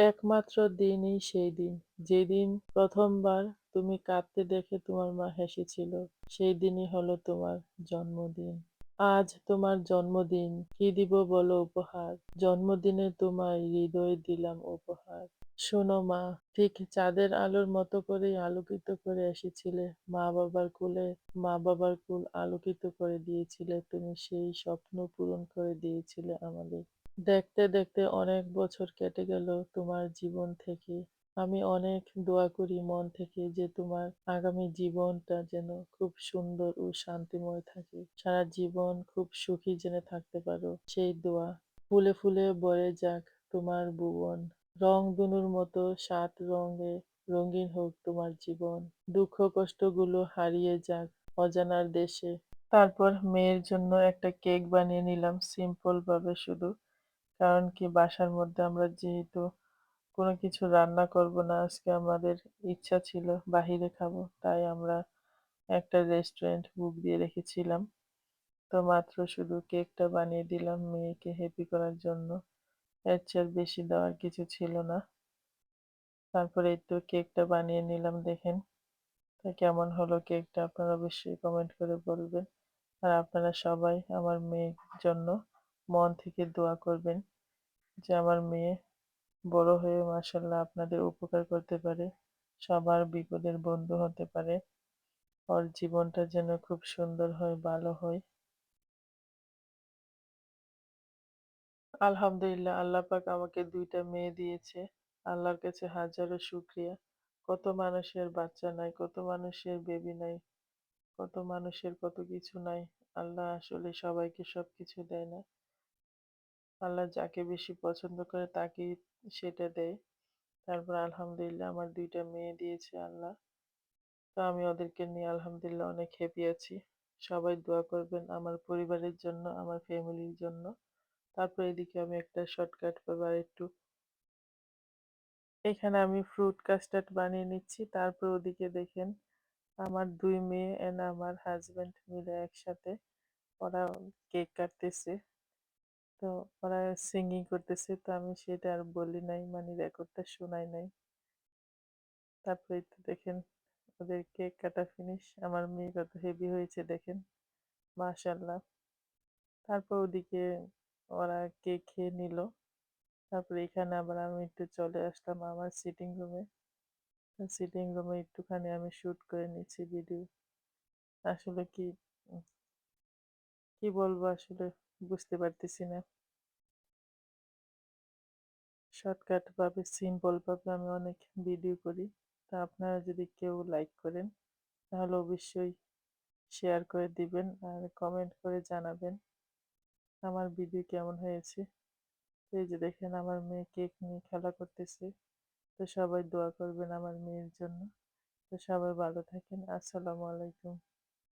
একমাত্র দিনই সেই দিন, যেদিন প্রথমবার তুমি কাঁদতে দেখে তোমার মা হেসেছিল। সেই দিনই হলো তোমার জন্মদিন। আজ তোমার জন্মদিন, কি দিব বলো উপহার? জন্মদিনে তোমার হৃদয় দিলাম উপহার। শোনো মা, ঠিক চাঁদের আলোর মতো করেই আলোকিত করে এসেছিলে মা-বাবার কুলে মা-বাবার কুল আলোকিত করে দিয়েছিলে তুমি, সেই স্বপ্ন পূরণ করে দিয়েছিলে আমাদের। দেখতে দেখতে অনেক বছর কেটে গেল তোমার জীবন থেকে। আমি অনেক দোয়া করি মন থেকে যে তোমার আগামী জীবনটা যেন খুব সুন্দর ও শান্তিময় থাকে। সারা জীবন খুব সুখী যেন থাকতে পারো, সেই দোয়া। ফুলে ফুলে ভরে যাক তোমার ভুবন। রংধনুর মতো সাত রঙে রঙিন হোক তোমার জীবন। দুঃখ কষ্টগুলো হারিয়ে যাক অজানার দেশে। তারপর মেয়ের জন্য একটা কেক বানিয়ে নিলাম সিম্পল ভাবে শুধু। কারণ কি বাসার মধ্যে আমরা যেহেতু কোনো কিছু রান্না করব না, আজকে আমাদের ইচ্ছা ছিল বাহিরে খাব, তাই আমরা একটা রেস্টুরেন্ট বুক দিয়ে রেখেছিলাম। তো মাত্র শুধু কেকটা বানিয়ে দিলাম মেয়েকে হ্যাপি করার জন্য। এর চেয়ে বেশি দেওয়ার কিছু ছিল না। তারপরে তো কেকটা বানিয়ে নিলাম, দেখেন। তা কেমন হলো কেকটা আপনারা অবশ্যই কমেন্ট করে বলবেন। আর আপনারা সবাই আমার মেয়ের জন্য মন থেকে দোয়া করবেন। যে আমার মেয়ে বড় হয়ে মাসাল্লাহ আপনাদের উপকার করতে পারে, সবার বিপদের বন্ধু হতে পারে, ওর জীবনটা যেন খুব সুন্দর হয়, ভালো হয়। আলহামদুলিল্লাহ, আল্লাহ পাক আমাকে দুইটা মেয়ে দিয়েছে, আল্লাহর কাছে হাজারো শুক্রিয়া। কত মানুষের বাচ্চা নাই, কত মানুষের বেবি নাই, কত মানুষের কত কিছু নাই, আল্লাহ আসলে সবাইকে সব কিছু দেয় না। আল্লাহ যাকে বেশি পছন্দ করে তাকে সেটা দেয়। তারপর আলহামদুলিল্লাহ আমার দুইটা মেয়ে দিয়েছে আল্লাহ। তো আমি ওদেরকে নিয়ে আলহামদুলিল্লাহ অনেক হ্যাপি আছি। সবাই দোয়া করবেন আমার পরিবারের জন্য, আমার ফ্যামিলির জন্য। তারপর এদিকে আমি একটা শর্টকাট পাবার একটু এখানে আমি ফ্রুট কাস্টার্ড বানিয়ে নিচ্ছি। তারপর ওদিকে দেখেন আমার দুই মেয়ে এন্ড আমার হাজব্যান্ড মিলে একসাথে ওরা কেক কাটতেছে। তো ওরা সিঙ্গিং করতেছে, তো আমি সেটা আর বলি নাই মানে রেকর্ডটা শোনাই নাই। তারপরে তো দেখেন ওদের কেক কাটা ফিনিশ আমার মেয়ে কত হেভি হয়েছে দেখেন মাশাল্লাহ তারপর ওদিকে ওরা কেক খেয়ে নিল। তারপর এখানে আবার আমি একটু চলে আসলাম আমার সিটিং রুমে সিটিং রুমে একটুখানি আমি শ্যুট করে নিচ্ছি ভিডিও আসলে কি কি বলব আসলে বুঝতে পারতেছি না। শর্টকাট ভাবে সিম্পল ভাবে আমি অনেক ভিডিও করি। তা আপনারা যদি কেউ লাইক করেন, তাহলে অবশ্যই শেয়ার করে দিবেন আর কমেন্ট করে জানাবেন আমার ভিডিও কেমন হয়েছে। এই যে দেখেন আমার মেয়ে কেক নিয়ে খেলা করতেছে। তো সবাই দোয়া করবেন আমার মেয়ের জন্য। তো সবাই ভালো থাকেন। আসসালামু আলাইকুম।